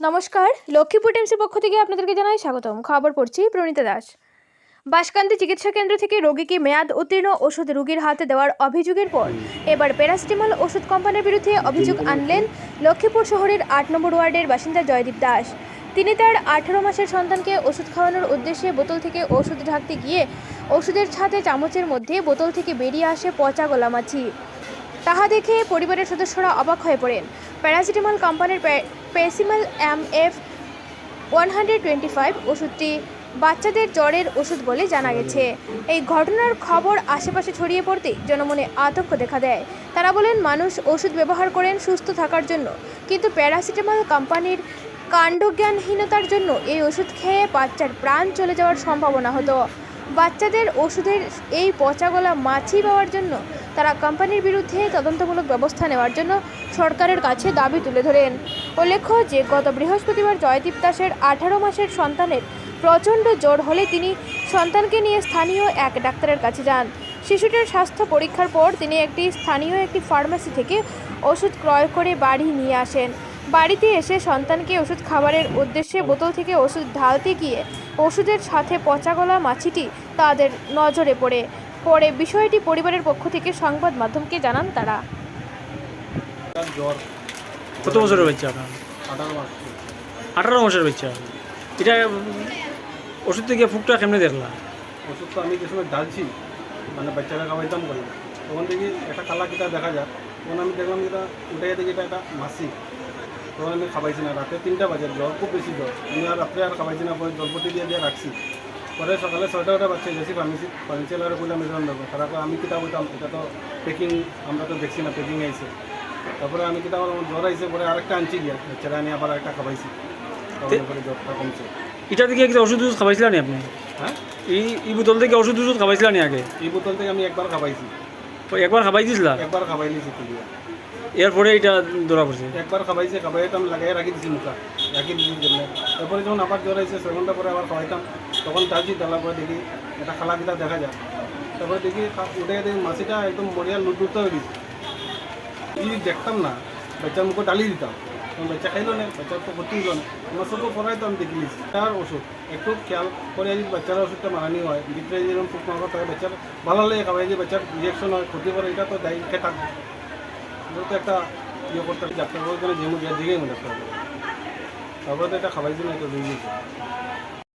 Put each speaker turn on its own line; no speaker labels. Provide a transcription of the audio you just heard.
নমস্কার, লক্ষ্মীপুর টিমসের পক্ষ থেকে আপনাদেরকে জানাই স্বাগতম। খবর পড়ছি প্রণীতা দাস। বাসকান্দি চিকিৎসা কেন্দ্র থেকে রোগীকে মেয়াদ উত্তীর্ণ ওষুধ রোগীর হাতে দেওয়ার অভিযোগের পর এবার প্যারাসিটামল ওষুধ কোম্পানির বিরুদ্ধে অভিযোগ আনলেন লক্ষ্মীপুর শহরের আট নম্বর ওয়ার্ডের বাসিন্দা জয়দীপ দাস। তিনি তার আঠেরো মাসের সন্তানকে ওষুধ খাওয়ানোর উদ্দেশ্যে বোতল থেকে ওষুধ ঢাকতে গিয়ে ওষুধের ছাতে চামচের মধ্যে বোতল থেকে বেরিয়ে আসে পচা গোলামাছি। তাহা দেখে পরিবারের সদস্যরা অবাক হয়ে পড়েন। প্যারাসিটামল কোম্পানির পেসিমাল M F one hundred twenty five ওষুধটি বাচ্চাদের জ্বরের ওষুধ বলে জানা গেছে। এই ঘটনার খবর আশেপাশে ছড়িয়ে পড়তেই জনমনে আতঙ্ক দেখা দেয়। তারা বলেন, মানুষ ওষুধ ব্যবহার করেন সুস্থ থাকার জন্য, কিন্তু প্যারাসিটামল কোম্পানির কাণ্ডজ্ঞানহীনতার জন্য এই ওষুধ খেয়ে বাচ্চার প্রাণ চলে যাওয়ার সম্ভাবনা হতো। বাচ্চাদের ওষুধের এই পচাগলা মাছি পাওয়ার জন্য তারা কোম্পানির বিরুদ্ধে তদন্তমূলক ব্যবস্থা নেওয়ার জন্য সরকারের কাছে দাবি তুলে ধরেন। উল্লেখ্য যে, গত বৃহস্পতিবার জয়দীপ দাসের আঠারো মাসের সন্তানের প্রচণ্ড জ্বর হলে তিনি সন্তানকে নিয়ে স্থানীয় এক ডাক্তারের কাছে যান। শিশুটির স্বাস্থ্য পরীক্ষার পর তিনি একটি স্থানীয় একটি ফার্মেসি থেকে ওষুধ ক্রয় করে বাড়ি নিয়ে আসেন। বাড়িতে এসে সন্তানকে ওষুধ খাবারের উদ্দেশ্যে বোতল থেকে ওষুধ ঢালতে গিয়ে ওষুধের সাথে পচা পচাগলা মাছিটি তাদের নজরে পড়ে। পরে বিষয়টি পরিবারের পক্ষ থেকে সংবাদ মাধ্যমকে জানান তারা।
জ্বর
কত বছরের বাচ্চা আপনার?
আঠারো মাস
আঠারো মাসের বাচ্চা। এটা ওষুধ থেকে ফুকটা কেমনে দেখলা?
ওষুধ তো আমি যে সময় ডালছি মানে বাচ্চারা খাওয়াইতাম করি তখন দেখি একটা কালা কিটা দেখা যায় তখন আমি দেখলাম যেটা উঠে দেখি এটা একটা মাসি তখন আমি খাবাইছি না। রাতে তিনটা বাজে জ্বর খুব বেশি জ্বর। আমি আর রাত্রে আর খাবাইছি না পরে জলপতি দিয়ে দিয়ে রাখছি। পরে সকালে ছয়টা ওটা বাচ্চা গেছি ফার্মেসি ফার্মেসিওয়ালারে বললাম এরকম দেবো তারা আমি কিতা বলতাম এটা তো প্যাকিং আমরা তো দেখছি না প্যাকিং আইছে। তারপরে আমি কিতা বললাম জ্বর আইছে পরে আরেকটা আনছি গিয়া বাচ্চারা আনি আবার একটা খাবাইছি। তখন পরে জ্বরটা কমছে।
এটা থেকে একটা ওষুধ ওষুধ খাবাইছিলেন আপনি?
হ্যাঁ?
এই এই বোতল থেকে ওষুধ ওষুধ খাবাইছিলেন আগে?
এই বোতল থেকে আমি একবার খাবাইছি।
তো একবার খাবাই দিছিলা?
একবার খাবাই নিয়েছি
এরপরে এটা ধরা পড়ছে?
একবার খাবাইছে খাবাইতাম লাগাই রাখি দিছি মুখা। রাখি দিছি তারপরে যখন আবার জ্বর আইছে ছয় ঘণ্টা পরে আবার খাওয়াইতাম। তখন চালছি ডালার পরে দেখি, একটা খালা কিতা দেখা যায় তারপরে দেখি উঠে দেখি মাছিটা একদম মরিয়া লুটুট হয়ে গেছে। যদি দেখতাম না, বাচ্চার মুখে ডালি দিতাম। বাচ্চা খাইলো না, বাচ্চার তো ক্ষতি হলো আমার সবকে পড়াইতাম দেখি, তার ওষুধ। একটু খেয়াল করে যদি বাচ্চার ওষুধটা মারানি হয়, ভিতরে যেরকম ফুক মারবা থাকে, বাচ্চার ভালো লাগে খাবাই যে বাচ্চার রিয়েকশন হয়, ক্ষতি করে, এটা তো দায়ী, খেয়ে থাকবে। তো একটা ইয়ে করতে হবে ডাক্তার বলতে যে মুখে দিকেই মনে ডাক্তার তারপরে তো এটা দিন এটা রয়ে গেছে